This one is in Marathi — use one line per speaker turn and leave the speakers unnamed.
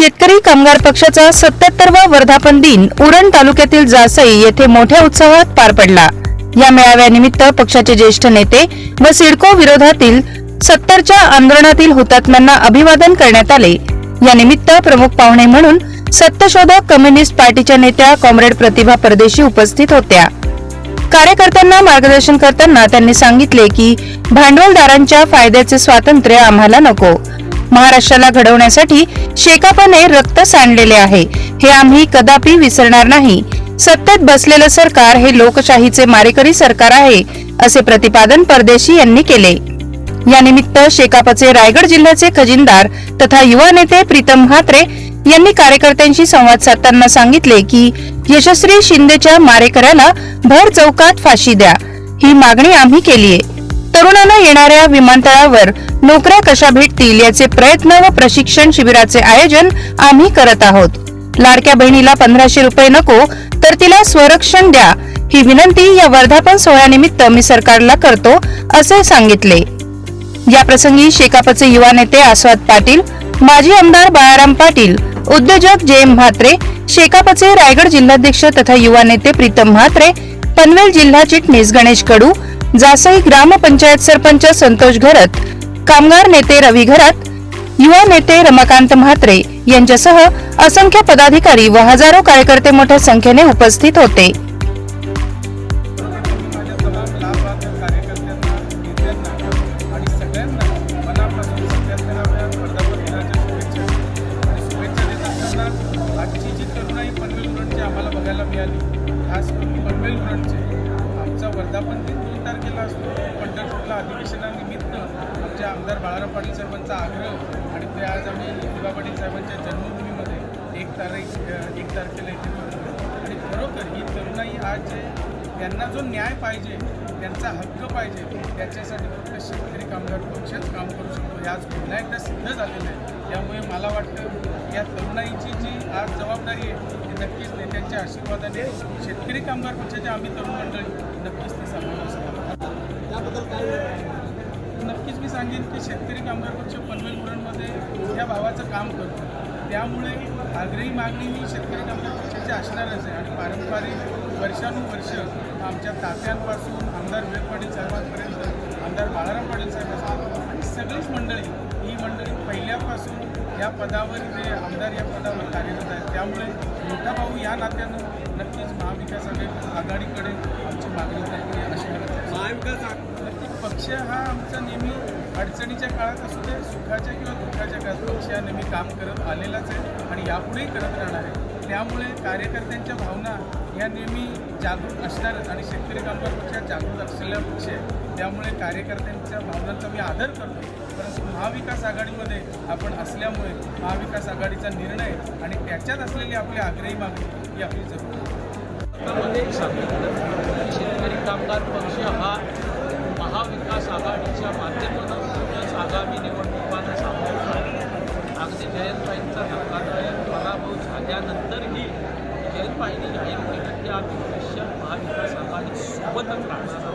शेतकरी कामगार पक्षाचा सत्याहत्तरवा वर्धापन दिन उरण तालुक्यातील जासई येथे मोठ्या उत्साहात पार पडला. या मेळाव्यानिमित्त पक्षाचे ज्येष्ठ नेते व सिडको विरोधातील सत्तरच्या आंदोलनातील हुतात्म्यांना अभिवादन करण्यात आले. या निमित्त प्रमुख पाहुणे म्हणून सत्यशोधक कम्युनिस्ट पार्टीच्या नेत्या कॉम्रेड प्रतिभा परदेशी उपस्थित होत्या. कार्यकर्त्यांना मार्गदर्शन करताना त्यांनी सांगितले की भांडवलदारांच्या फायद्याचे स्वातंत्र्य आम्हाला नको. महाराष्ट्राला घडवण्यासाठी शेकापाने रक्त सांडलेले आहे. हे आम्ही कदापि विसरणार नाही. सत्तेत बसलेलं सरकार हे लोकशाहीचे मारेकरी सरकार आहे असे प्रतिपादन परदेशी यांनी केले. या निमित्त शेकापचे रायगड जिल्ह्याचे खजिनदार तथा युवा नेते प्रीतम म्हात्रे यांनी कार्यकर्त्यांशी संवाद साधताना सांगितले की यशस्वी शिंदेच्या मारेकऱ्याला भर चौकात फाशी द्या. ही मागणी आम्ही केलीये. तरुणांना येणाऱ्या विमानतळावर नोकऱ्या कशा भेटतील याचे प्रयत्न व प्रशिक्षण शिबिराचे आयोजन आम्ही करत आहोत. लाडक्या बहिणीला पंधराशे रुपये नको तर तिला स्वरक्षण द्या. ही विनंती या वर्धापन सोहळ्यानिमित्त मी सरकारला करतो असे सांगितले. या प्रसंगी शेकापचे युवा नेते आस्वाद पाटील माजी आमदार बाळाराम पाटील उद्योजक जे एम म्हात्रे शेकापचे रायगड जिल्हाध्यक्ष तथा युवा नेते प्रीतम म्हात्रे पनवेल जिल्हा चिटणीस गणेश कडू जासई ग्रामपंचायत सरपंच संतोष घरत कामगार नेते रवी घरात युवा नेते रमाकांत म्हात्रे यांच्यासह असंख्य पदाधिकारी व हजारो कार्यकर्ते मोठ्या संख्येने उपस्थित होते.
आजची जी तरुणाई पनवेल उरणची आम्हाला बघायला मिळाली खास करून पनवेल उरणचे आमचा वर्धापन दिन दोन तारखेला असतो. पंढरपूरला अधिवेशनानिमित्त आमचे आमदार बाळाराम पाटील साहेबांचा आग्रह आणि ते आज आम्ही दिवा पाटील साहेबांच्या जन्मभूमीमध्ये एक तारीख एक तारखेला इथे करतो आणि खरोखर ही तरुणाई आज जे त्यांना जो न्याय पाहिजे त्यांचा हक्क पाहिजे त्याच्यासाठी फक्त शेतकरी कामगार पक्षच काम करू शकतो. आज पुन्हा एकदा सिद्ध झालेलं आहे. त्यामुळे मला वाटतं या तरुणाईची जी आज जबाबदारी आहे ती नक्कीच नेत्यांच्या आशीर्वादाने शेतकरी कामगार पक्षाचे आम्ही तरुण मंडळी नक्कीच ती सांभाळू असं नक्कीच मी सांगेन की शेतकरी कामगार पक्ष पनवेल उरणमध्ये या भावाचं काम करतो. त्यामुळे आग्रही मागणी ही शेतकरी कामगार पक्षाची असणारच आहे. आणि पारंपरिक वर्षानुवर्ष आमच्या तात्यांपासून आमदार विवेक पाटील साहेबांपर्यंत आमदार बाळाराम पाटील साहेबांपर्यंत आणि सगळीच मंडळी ही मंडळी पहिल्यापासून या पदावर जे आमदार या पदावर कार्यरत आहेत. त्यामुळे मोठा भाऊ या नात्यानं नक्कीच महाविकास आघाडी आघाडीकडे आमची मागणी आहे अशी मला वाटते. नक्कीच पक्ष हा आमचा नेहमी अडचणीच्या काळात असू दे सुखाच्या किंवा दुःखाच्या काळात मी नेहमी काम करत आलेलाच आहे आणि यापुढेही करत राहणार आहे. त्यामुळे कार्यकर्त्यांच्या भावना या नेहमी जागृत असणारच आणि शेतकरी कामगार पक्षात जागृत असलेला पक्ष आहे. त्यामुळे कार्यकर्त्यांच्या भावनांचा मी आदर करतो परंतु महाविकास आघाडीमध्ये आपण असल्यामुळे महाविकास आघाडीचा निर्णय आणि त्याच्यात असलेली आपली आग्रही मागणी ही आपली जरूर आहे.
शेतकरी कामगार पक्ष हा महाविकास आघाडी त्यानंतरही पाहिजे जाहीर होईल की आम्ही भविष्यात महाविकास आघाडी सोबतच राहणार आहोत